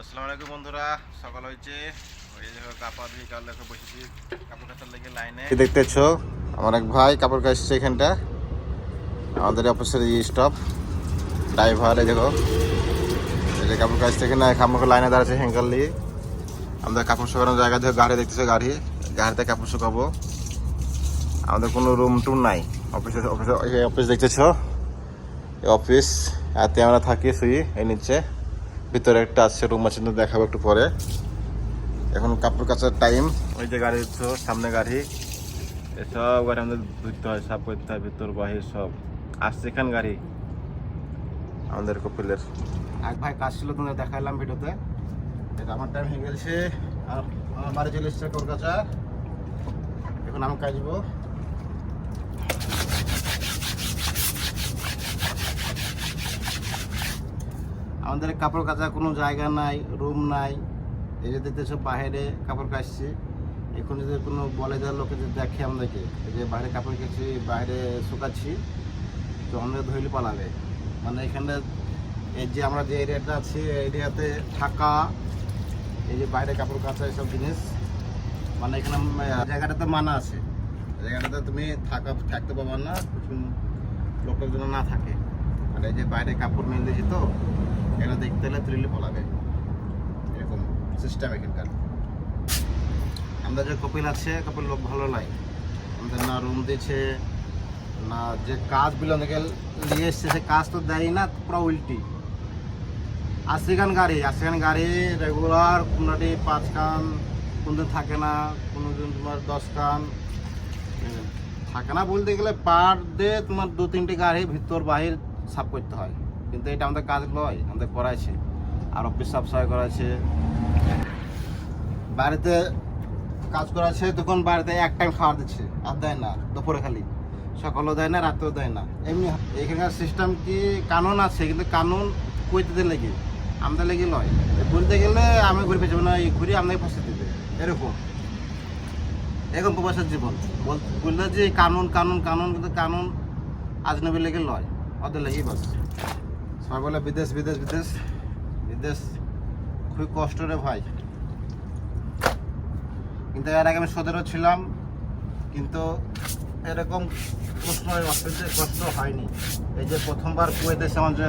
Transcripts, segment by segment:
আসসালামু আলাইকুম বন্ধুরা, সকাল হয়েছে। ওই দেখো কাপড় দেখো বসেছি কাপড় কাচার লেগে লাইনে। দেখতেছ আমার এক ভাই কাপড় কাচছে এখানটা। আমাদের অফিসের স্টপ ড্রাইভার এই দেখো। যে কাপড় কাচতে এখানে কাপড় লাইনে দাঁড়াচ্ছে হ্যাঙ্গার নিয়ে। আমাদের কাপড় শুকানোর জায়গা থেকে গাড়ি দেখতেছে গাড়ি? গাড়িতে কাপড় শুকাবো। আমাদের কোনো রুম টুম নাই। অফিসে অফিসে অফিস দেখতেছ? অফিস এতে আমরা থাকি শুই এই নিচে। ভিতরে একটা আছে রুম আছে দেখাবো একটু পরে। এখন কাপড় কাচার টাইম ওই যে গাড়ি তো সামনে গাড়ি। এসব গাড়ি আমাদের ধুতে হয় সাফ করতে হয় ভিতর বাহির সব। আসছে এখান গাড়ি। আমাদের কপিলের। এক ভাই কাজ ছিল তোমাদের দেখাইলাম ভিডিওতে। এটা আমার টাইম হয়ে গেছে। আর আমার বাড়ি চলে এসছে কলকাতা। এখন আমি কাজবো আমাদের কাপড় কাচার কোনো জায়গা নাই রুম নাই। এই যে দেখতেছো বাইরে কাপড় কাচছি। এখন যদি কোনো বলে দেওয়ার লোকে যদি দেখে আমাদেরকে যে বাইরে কাপড় কাচছি, বাইরে শুকাচ্ছি, তো আমাদের ধরলে পালাবে। মানে এখানে এই যে আমরা যে এরিয়াটা আছি এরিয়াতে থাকা, এই যে বাইরে কাপড় কাচা এইসব জিনিস মানে এখানে জায়গাটাতে মানা আছে। জায়গাটাতে তুমি থাকা, থাকতে পারবে না, কিছু লোকের জন্য না থাকে। মানে এই যে বাইরে কাপড় মেল দিয়েছি তো এখানে দেখতে হলে তুলিলে পলাবে এরকম সিস্টেম এখানকার। আমাদের যে কপিল আছে কপিল লোক ভালো লাগে আমাদের না রুম দিয়েছে না যে কাজগুলো আমাদেরকে নিয়ে এসছে সে কাজ তো দেয় না পুরো উল্টি। আশিখান গাড়ি আশিখান গাড়ি রেগুলার কোনোটি পাঁচ খান কোনদিন থাকে না কোনোদিন তোমার দশ উম, থাকে না বলতে গেলে পার ডে তোমার দু তিনটে গাড়ি ভিতর বাহির সাফ করতে হয়। কিন্তু এটা আমাদের কাজ নয়, আমাদের করাইছে। আর অফিস সাফ সাফাই করাইছে। বাড়িতে কাজ করাছে তখন বাড়িতে এক টাইম খাবার দিচ্ছে, আর দেয় না, দুপুরে খালি। সকালেও দেয় না, রাতেও দেয় না। এমনি এখানকার সিস্টেম কি কানুন আছে, কিন্তু কানুন কইতে লেগে। আমাদের লেগে নয়। বলতে গেলে আমি ঘুরে পেয়েছি না ঘুরে আমাদের ফাঁসে দিবে। এরকম। এরকম প্রবাসের জীবন। বল- বললে যে কানুন কানুন কানুন, কিন্তু কানুন আজনবী লেগে লয় ওদের লেগেই বাস। সবাই বলে বিদেশ বিদেশ বিদেশ বিদেশ। খুবই কষ্ট রে ভাই। কিন্তু এর আগে আমি সতেরো ছিলাম, কিন্তু এরকম কষ্ট অসহ্য কষ্ট হয়নি। এই যে প্রথমবার কুয়েতে আমার যে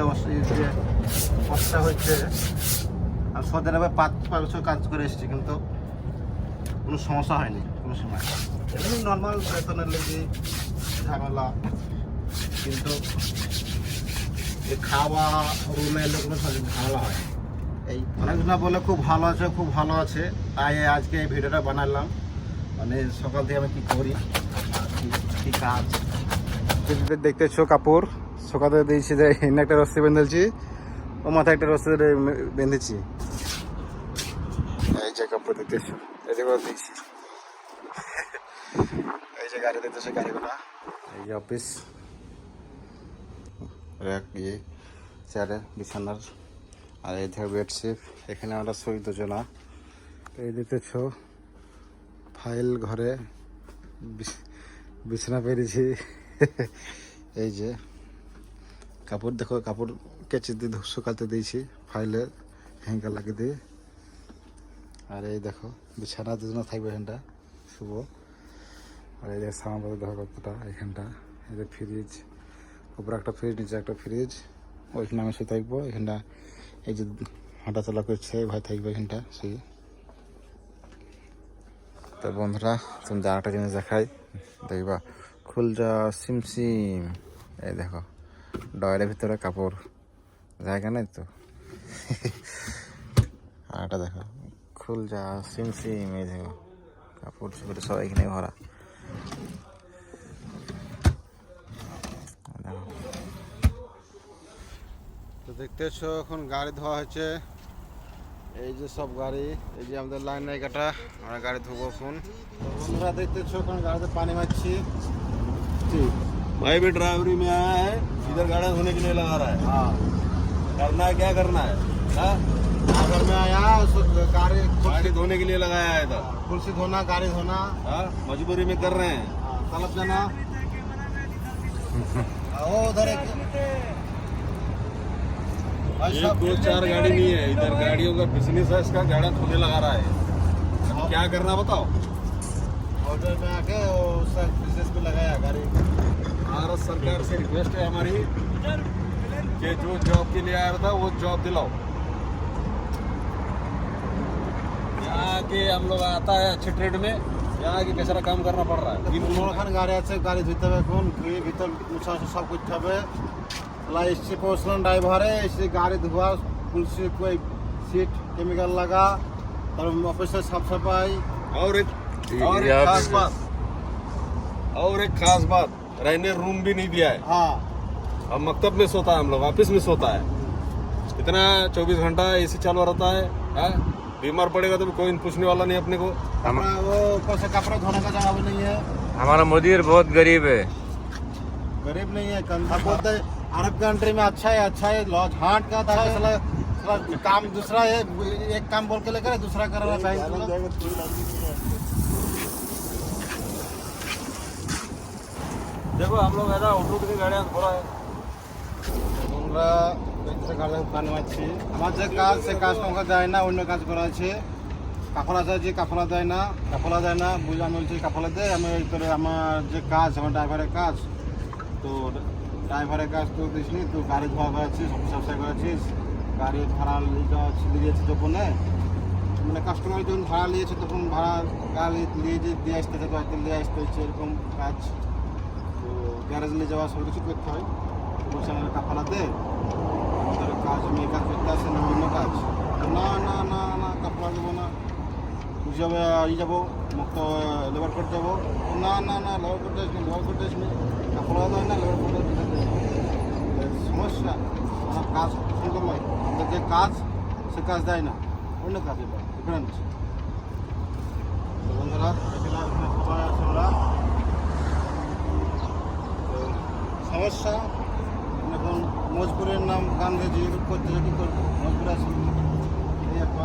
কষ্ট হচ্ছে আর সতেরো পাঁচ পাঁচ বছর কাজ করে এসেছি, কিন্তু কোনো সমস্যা হয়নি, কোনো সময় এমনি নর্মাল বেতনের লেগে ঝামেলা, কিন্তু এই খাওয়া রুমে এলে কোনো সব- ঝামেলা হয় এই অনেকজনা বলে খুব ভালো আছে, খুব ভালো আছে। তাই আজকে এই ভিডিওটা বানালাম। মানে সকাল থেকে আমি কি করি, কি- কাজ? দেখতেছো কাপড়। সকালে দিয়েছি যে এনে একটা রস্তি বেঁধেছি, ও মাথায় একটা রস্তি বেঁধেছি। এই যে কাপড় দেখতেছো এই যে দিয়েছি এই যে গাড়ি দেখতেছো গাড়িগুলো। এই যে অফিস র্যাক ইয়ে চেয়ারে, বিছানার, আর এই ধর বেডশিট। এখানে আমরা শই দুজনা এই দেখতেছ, ফাইল ঘরে বিছ- বিছানা পেরেছি। এই যে, কাপড় দেখো, কাপড় কেচে দিয়ে শুকাতে দিয়েছি, ফাইলে হ্যাঙ্গার লাগিয়ে দিয়ে। আর এই দেখো, বিছানা দুজনা থাকবে এখানটা, শুভ। আর এই দেখো সামান দেখো কতটা, এখানটা, এই যে ফ্রিজ। উপরে একটা ফ্রিজ নিচে একটা ফ্রিজ ওইখানে আমি শুয়ে থাকব। এখানটা এই যে হাঁটা চলা করছে, ভাই থাকবে এখানটা শুয়ে তো বন্ধুরা, তুমি যা একটা জিনিস দেখাই, দেখবা। খুলজা সিম সিম। এই দেখো ডয়ের ভিতরে কাপড়। জায়গা নেই তো? আর একটা দেখো খুলজা সিম সিম, এই দেখো। কাপড় চোপড় সব এখানে ভরা। দেখতেছো এখন গাড়ি ধোয়া হচ্ছে এই যে সব গাড়ি এই যে আমাদের লাইন নাই কাটা আমরা গাড়ি ধোবো এখন বন্ধুরা দেখতেছো এখন গাড়িতে পানি মারছি ঠিক भाई भी ड्राइवरी में आया है इधर गाड़ी धोने के लिए लगा रहा है हाँ करना है क्या करना है हाँ? अगर मैं आया उसको गाड़ी गाड़ी धोने के लिए लगाया है इधर कुर्सी धोना गाड़ी धोना हाँ? मजबूरी में कर रहे हैं हाँ, तलब जाना ओ उधर एक दो चार गाड़ी नहीं है इधर गाड़ियों का बिज़नेस है इसका गाड़ा खुले लगा रहा है। क्या करना बताओ? ऑर्डर में आके बिज़नेस पे लगाया गाड़ी भारत सरकार से रिक्वेस्ट है हमारी कि जो जॉब के लिए आया था वो जॉब दिलाओ। यहाँ के हम लोग आता है अच्छे ट्रेड में यहाँ की बेचारा काम करना पड़ रहा है। गाड़ी गाड़ी धोते हुए कौन भीतर सब कुछ ला इससे पहुँचना ड्राइवर है इससे गाड़ी धुआ पुलिस कोई सीट केमिकल लगा और ऑफ़िस से साफ़ सफ़ाई और एक और एक खास बात और एक खास बात रहने रूम भी नहीं दिया है हाँ अब मकतब में सोता है हम लोग ऑफ़िस में सोता है इतना 24 घंटा ए सी चालू रहता है, बीमार पड़ेगा तो कोई पूछने वाला नहीं अपने को। वो ऊपर से धोने का जगह नहीं है हमारा मुदीर बहुत गरीब है गरीब नहीं है बोलते अरब कंट्री में अच्छा है अच्छा है लॉज हाट का था साला साला काम दूसरा है एक काम बोल के लेकर दूसरा कर रहा है बैंक वाला। देखो हम लोग ऐसा ऑटो की गाड़ियाँ हो रहा है আমরা ব্যক্তিগত গাড়ি দোকান মারছি আমার যে কাজ সে কাজ আমাকে দেয় না অন্য কাজ করা আছে কাপড়া চাইছি কাপড়া দেয় না কাপড়া দেয় না বুঝে আমি বলছি কাপড়া দে আমি ওই তোর আমার যে কাজ আমার ড্রাইভারের কাজ তো ড্রাইভারের কাজ তো দিসনি তো গাড়ি ধোয়া করাচ্ছিস ব্যবসা করাচ্ছিস, গাড়ি ভাড়া নিয়েছে দোকানে মানে কাস্টমার যখন ভাড়া নিয়েছে তখন ভাড়া গাড়ি নিয়ে যে দিয়ে আসতে হচ্ছে হয়তো নিয়ে আসতে হচ্ছে এরকম কাজ। তো গ্যারেজ নিয়ে যাওয়া সব কিছু করতে হয়। বলছে আমার কাপড়া দে। আমাদের কাজ এই কাজ করতে আসি না, অন্য কাজ। না না না না কাপড়া দেবো না। যাবে ই যাব, মুক্ত লেবার করতে যাব। না না না লেবার করতে আসবি লেবার করতে আসবি কাপড়া দেয় না লেবার না। এ, সমস্যা। আমার কাজ সুন্দর নয় আমাদের যে কাজ, সে কাজ দেয় না। অন্য কাজ এটা। ডিফারেন্ট বন্ধুরা সমস্যা। এখন মজপুরের নাম গান দিয়ে করতে কি করব মজপুর আছে এই একটা